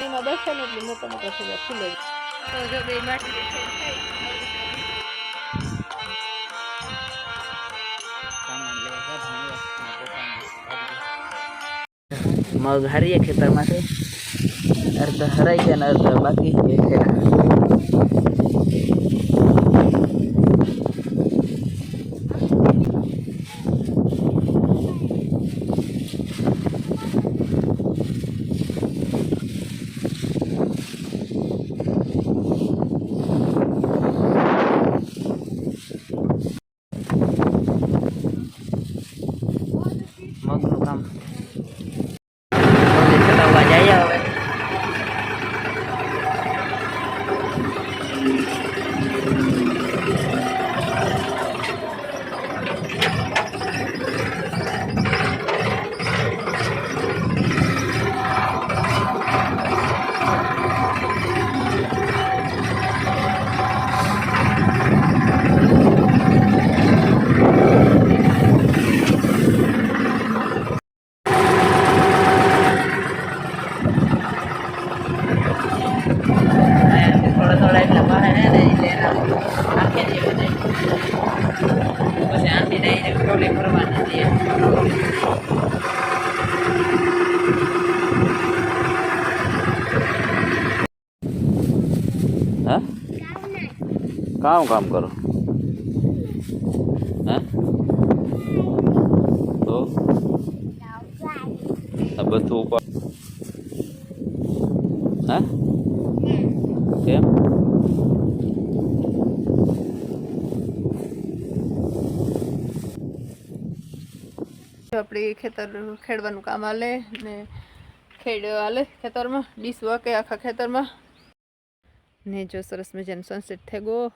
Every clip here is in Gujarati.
એમાં બેસે ને એટલે મોટા મોટા જાય ફૂલે. તો જો બે માટી મગ હારીએ ખેતરમાંથી અર્ધ હરાઈ ગયા ને અર્ધ બાકી. છે ખેડા મગનું કામ હવે ચલાવવા જાય હવે થોડા થોડા એટલા બહાર ને એટલે આંખે જેવું થાય પછી આંખી દઈને ટોલી ભરવાની દે હા કામ કરો. હા? તો? આ બધું ઉપર. હા? કેમ? આપણે ખેતર ખેડવાનું કામ હાલે ને ખેડ હાલે ખેતરમાં, ડીશ વાકે આખા ખેતરમાં. ને જો સરસ મજાનો સનસેટ થઈ ગયો.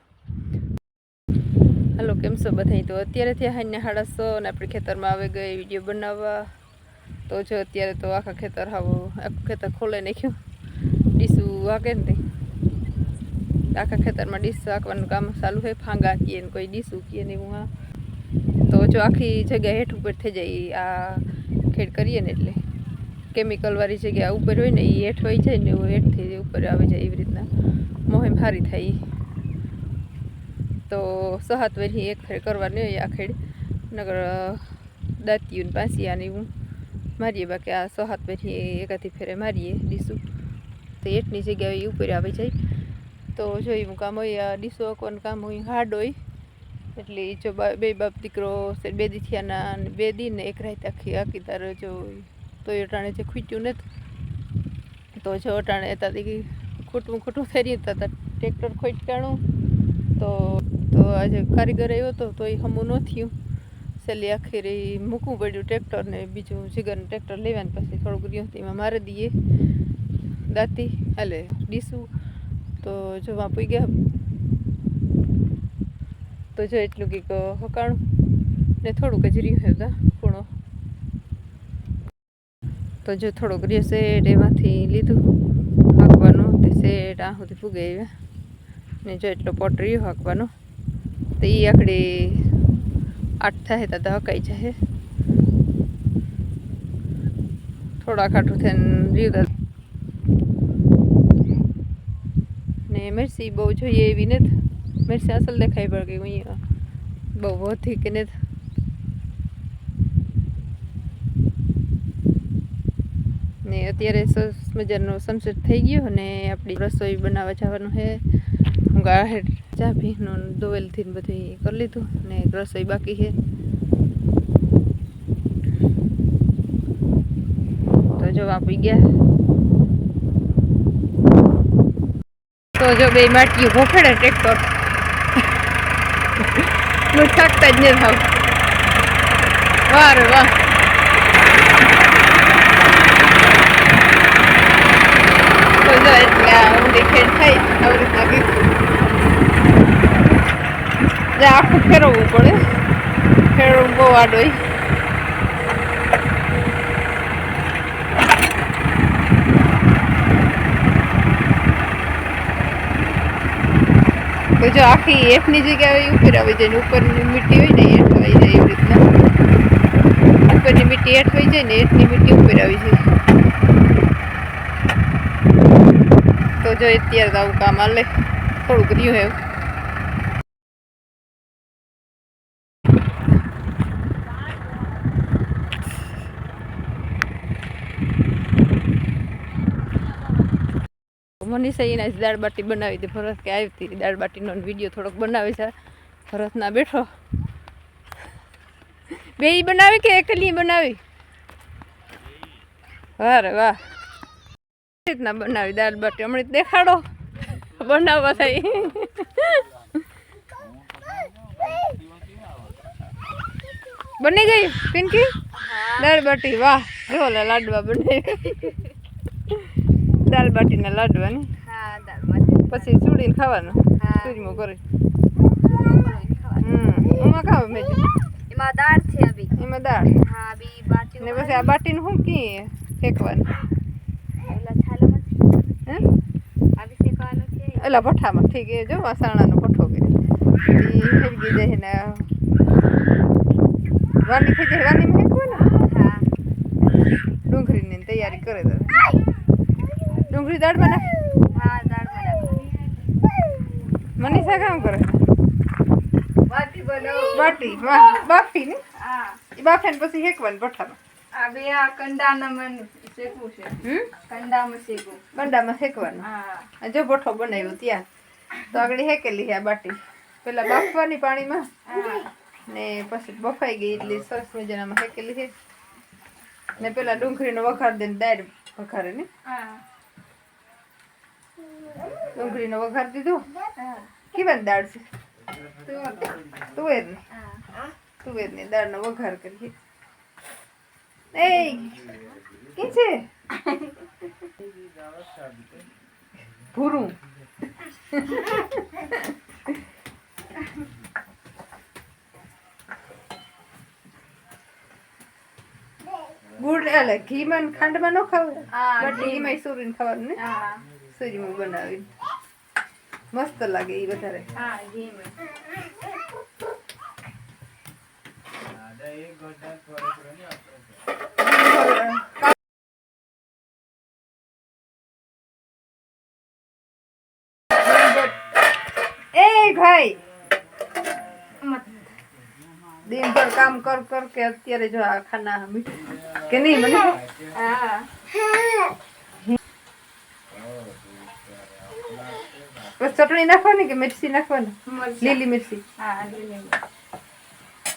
હાલો, કેમ છો બધા તો અત્યારે થયા હાઈને સાડા સો ને આપણે ખેતરમાં આવી ગઈ વીડિયો બનાવવા. તો જો અત્યારે તો આખા ખેતર હાવ, આખું ખેતર ખોલે નાખ્યું. ડીસું વાગે ને આખા ખેતરમાં ડીશ વાંકવાનું કામ ચાલુ હોય, ફાંગા કીએ ને કોઈ ડીસું કીએ ને એવું, હા. તો જો આખી જગ્યા હેઠ ઉપર થઈ જાય આ ખેડ કરીએ ને એટલે. કેમિકલવાળી જગ્યા ઉપર હોય ને એ હેઠ હોય જાય ને એવું હેઠથી ઉપર આવી જાય એવી રીતના. મોહિમ સારી થાય. તો સહાત વરી એક ફેર કરવાની હોય આખેડ નગર દાંતિયું પાસી આની હું મારીએ, બાકી આ સહાત વરી એકાથી ફેરે મારીએ ડીસું. તો એટલી જગ્યાએ ઉપર આવી જાય. તો જોઈ હું કામ હોય ડીસો કોણ કામ હોય હાર્ડ હોય. એટલે જો બા- બાપ દીકરો બે દીથિયાના અને બે દી ને એક રાત આખી આખી તારે જો તો અટાણે જે ખૂટ્યું નથી. તો જો અટાણે તાથી ખૂટવું ખૂટવું થઈ રહ્યું તા ટ્રેક્ટર ખોટકાણું તો આજે કારીગર આવ્યો હતો, તો એ હમું ન થયું. છેલ્લી આખી મૂકવું પડ્યું ટ્રેક્ટર ને બીજું જીગરનું ટ્રેક્ટર લેવાનું પછી થોડુંક રહ્યું એમાં મારી દઈએ દાંતી, હાલે ડીસું, તો જોવા પૂઈ ગયા. તો જો એટલું કંઈક હકાણું ને થોડુંક જ રહ્યું હતા ખૂણો. તો જો થોડોક રહ્યો શેડ એમાંથી લીધું, હાંકવાનું તે શેડ આ સુધી ફૂગે ને જો એટલો પોટ રહ્યો હાંકવાનો. તો એ આખડી આઠ થાય તો હકાઈ જાય થોડા ખાટું થઈને ને મિરસી બહુ જોઈએ એવી નથી. મિરસી અસલ દેખાય પણ કે અહીંયા બહુ વધી કે નથી. ને અત્યારે સરસ મજાનો સનસેટ થઈ ગયો અને આપણી રસોઈ બનાવવા જવાનું છે હું ગાહેડ ચા ભીનું દોવેલથી બધું કરી લીધું ને રસોઈ બાકી છે. તો જો આપી ગયા. તો જો બે માટીઓ ભોખડે ટ્રેક્ટર. હું થાકતા જ નહીં થાવ વાહ વાહ. તો જો એટલે આ દેખેડ ખેડ થઈ, આવી રીતના જે આખું ફેરવવું પડે. ફેરવવું બહુ આડો તો જો આખી હેઠની જગ્યાએ ઉપર આવી જાય ને ઉપરની મીઠી હોય ને એઠ આવી જાય એવી રીતના. ઉપરની મીઠી એઠ હોય જાય ને હેઠની મીઠી ઉપર આવી જાય. તો જો અત્યારે આવું કામ હાલે. થોડુંક રહ્યું એવું મનીષા એના જ દાળ બાટી બનાવી હતી. ભરત કે આવી હતી. દાળ બાટીનો વીડિયો થોડોક બનાવે છે. ભરત ના બેઠો. બે બનાવી કે એકલી બનાવી? વારે વાહ. રીતના બનાવી દાળ બાટી હમણાં દેખાડો. બનાવવા થઈ બની ગઈ પિંકી? દાળ બાટી વાહ. જો લાડવા લાડવા બને દાળ બાટીના લાડવા. ને પછી ચૂડીને ખાવાનું. ચૂરીમાં કરી. હમ એમાં ખાવ મેં એમાં દાળ છે અભી. એમાં દાળ. હા બી બાટી ને પછી આ બાટીનું શું કી ફેંકવાનું ઓલા છાલામાં હે? આવી ફેંકવાનું છે. એલા ભઠ્ઠામાં. ઠીક એ જો વાસણાનો ભઠ્ઠો કરી એ ફેંકી જાય ને વાની થઈ જાય વાનીમાં ફેંકવું હા. ડુંગળીની તૈયારી કરે તો. ડુંગળી દાળ હા દાળ મનીષા કામ કરે? બાટી બનાવો. બાટી બાફી ને? હા. એ બાફે ને પછી ફેંકવાનું ભઠ્ઠામાં? આ બે આ કંડાના મન શેકવું છે. હમ? કંડામાં શેકવું. બંડામાં ફેંકવાનું હા. જો ભઠ્ઠો બનાવ્યો ત્યાં. તો આગળ હેકેલી છે આ બાટી. પેલા બાફવાની પાણીમાં ને પછી બફાઈ ગઈ એટલે સરસ મજાનામાં હેકેલી છે. ને પેલા ડુંગળીનો વઘાર દઈને દાળ વઘારે ને? હા. ડુંગળીનો વઘાર દીધો? કેવા કેવાની દાળ છે? તુવેરની. તુવેરની દાળનો વઘાર કરીએ. એ કે છે? ભૂરું. ગુડ એટલે ઘીમાં ખાંડમાં ન ખાવું? બટ ઘીમાં. સુરીને ખાવાનું ને? સુરીમાં બનાવીને. મસ્ત લાગે એ વધારે. હા એ ભાઈ! દિનભર કામ કર કર કે અત્યારે જો આ ખાના કે નહીં મને? હા. બસ ચટણી નાખવાની કે મિરચી નાખવાની લીલી મિરચી હા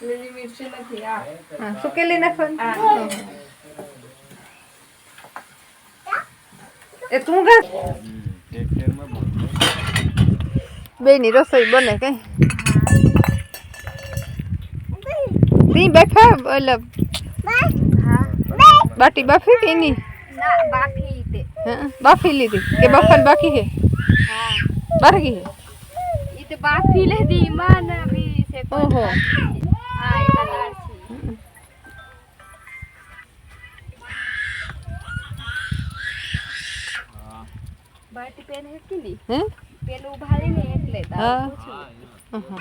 લીલી મિરચી નથી હા હા સુકેલી નાખવાની એ તું ગા બેની રસોઈ બને કઈ તી બેઠા એટલે બાટી બાફી કે નહીં ના બાકી તે હા, બાફી લીધી કે બફાન બાકી છે છે ઈ તો બાફી લીધી માં ને બી છે ઓહો. હા એમાં દાળ છે. બાટી પેલું એટલે હા. દાળ પૂછું અહં.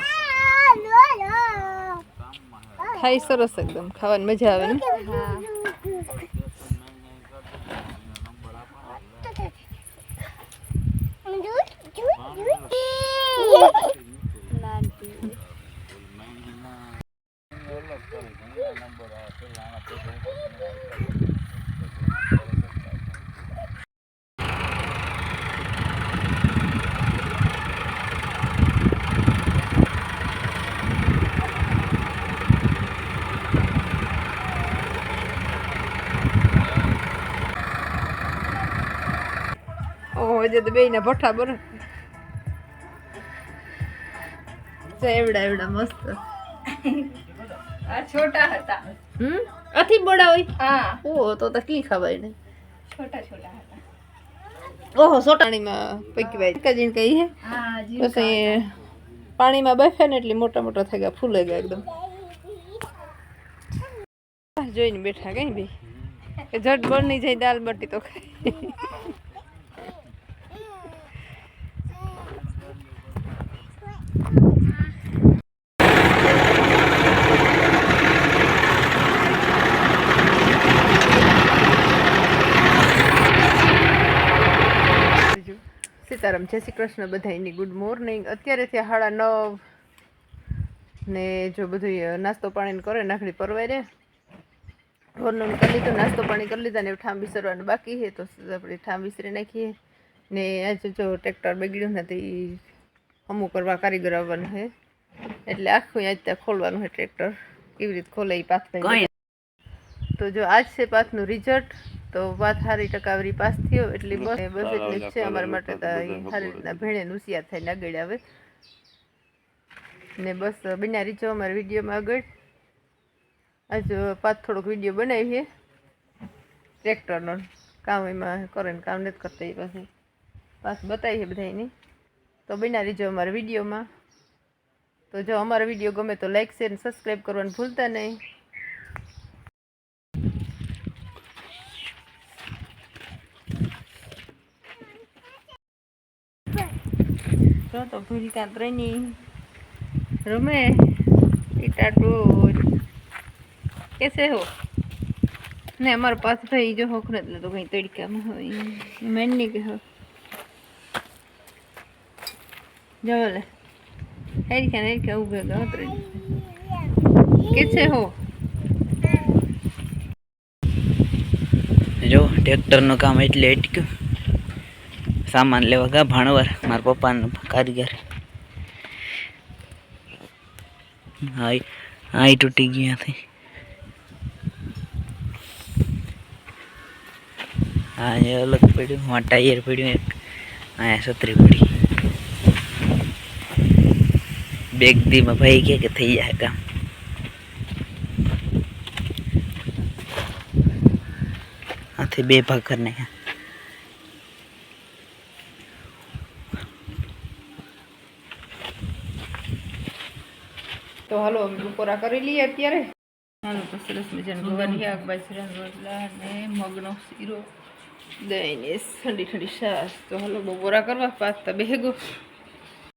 ખાઈ સરસ એકદમ ખાવાની મજા આવે ને? હા. ઓહો જે તો બેયના ભઠ્ઠા બરો એવડા એવડા મસ્ત. આ છોટા હતા. હમ? આથી બડા હોય? હા. ઓ તો તો કી ખવાય ને છોટા છોટા હતા. ઓહો સોટાણીમાં પૈકી ભાઈ કજીને કઈ હે હા પછી પાણીમાં બફે ને એટલે મોટા મોટા થઈ ગયા ફૂલે ગયા એકદમ. જોઈને બેઠા કઈ ભાઈ? કે ઝટ બની જાય દાલ બટી તો ખાઈ. સીતારામ, જય શ્રી કૃષ્ણ બધાની ગુડ મોર્નિંગ અત્યારે થયા સાડા નવ ને જો બધું નાસ્તો પાણી કરે, નાખડી પરવાય રે ઢોરનું કરી લીધું, નાસ્તો પાણી કરી લીધા ને ઠામ વિસરવાનું બાકી છે, તો આપણે ઠામ વિસરી નાખીએ. ને આજે જો ટ્રેક્ટર બગડ્યું ને તો અમુક કરવા કારીગર આવવાનું છે. એટલે આખું આજ ત્યાં ખોલવાનું છે ટ્રેક્ટર. કેવી રીતે ખોલે એ પાથ તો જો આજ છે પાથનું રિઝલ્ટ તો પાથ સારી ટકાવારી પાસ થયો. એટલે બસ બસ એટલી જ છે. અમારા માટે સારી રીતના ભેણે નુસિયાર થઈને આગળ આવે. ને બસ બિના રીચો અમારા વિડીયોમાં આગળ. આજ પાથ થોડોક વીડિયો બનાવીએ ટ્રેક્ટરનો. કામ એમાં કરે ને કામ નથી કરતા એ પાસે પાસ બતાવીએ બધાની તો બના રીચો અમારા વિડીયોમાં. તો જો અમારો વીડિયો ગમે તો લાઈક શેર અને સબસ્ક્રાઈબ કરવાનું ભૂલતા નહીં. તો તો ભૂલકા ત્રણી રમે. ઈટા ટોર કેસે હો? ને અમારા પાસ ભાઈ જો હોખ નથી તો કઈ તડકામાં હોય. નહીં કે જો લે હેરિકા હેરિકા ઉભે ગયો કે છે હો જો ટ્રેક્ટરનું કામ એટલે અટક્યું. સામાન લેવા ગયા ભણવર. મારા પપ્પાનો કારીગર. હાઈ હાઈ તૂટી ગયા થઈ હા એ અલગ પડ્યું. હા ટાયર પડ્યું એક. અહીંયા છત્રી પડી. બેગ દીમાં ભાઈ કે કે થઈ જાય કામ. આથી બે ભાગ કરી નાખ્યા. તો હાલો અમે બપોરા કરી લઈએ અત્યારે. હાલો તો સરસ મજાનું ગવાની બાજરાના રોટલા ને મગનો શીરો દહીં ને ઠંડી ઠંડી છાશ. તો હાલો બપોરા કરવા પાસ્તા બેગો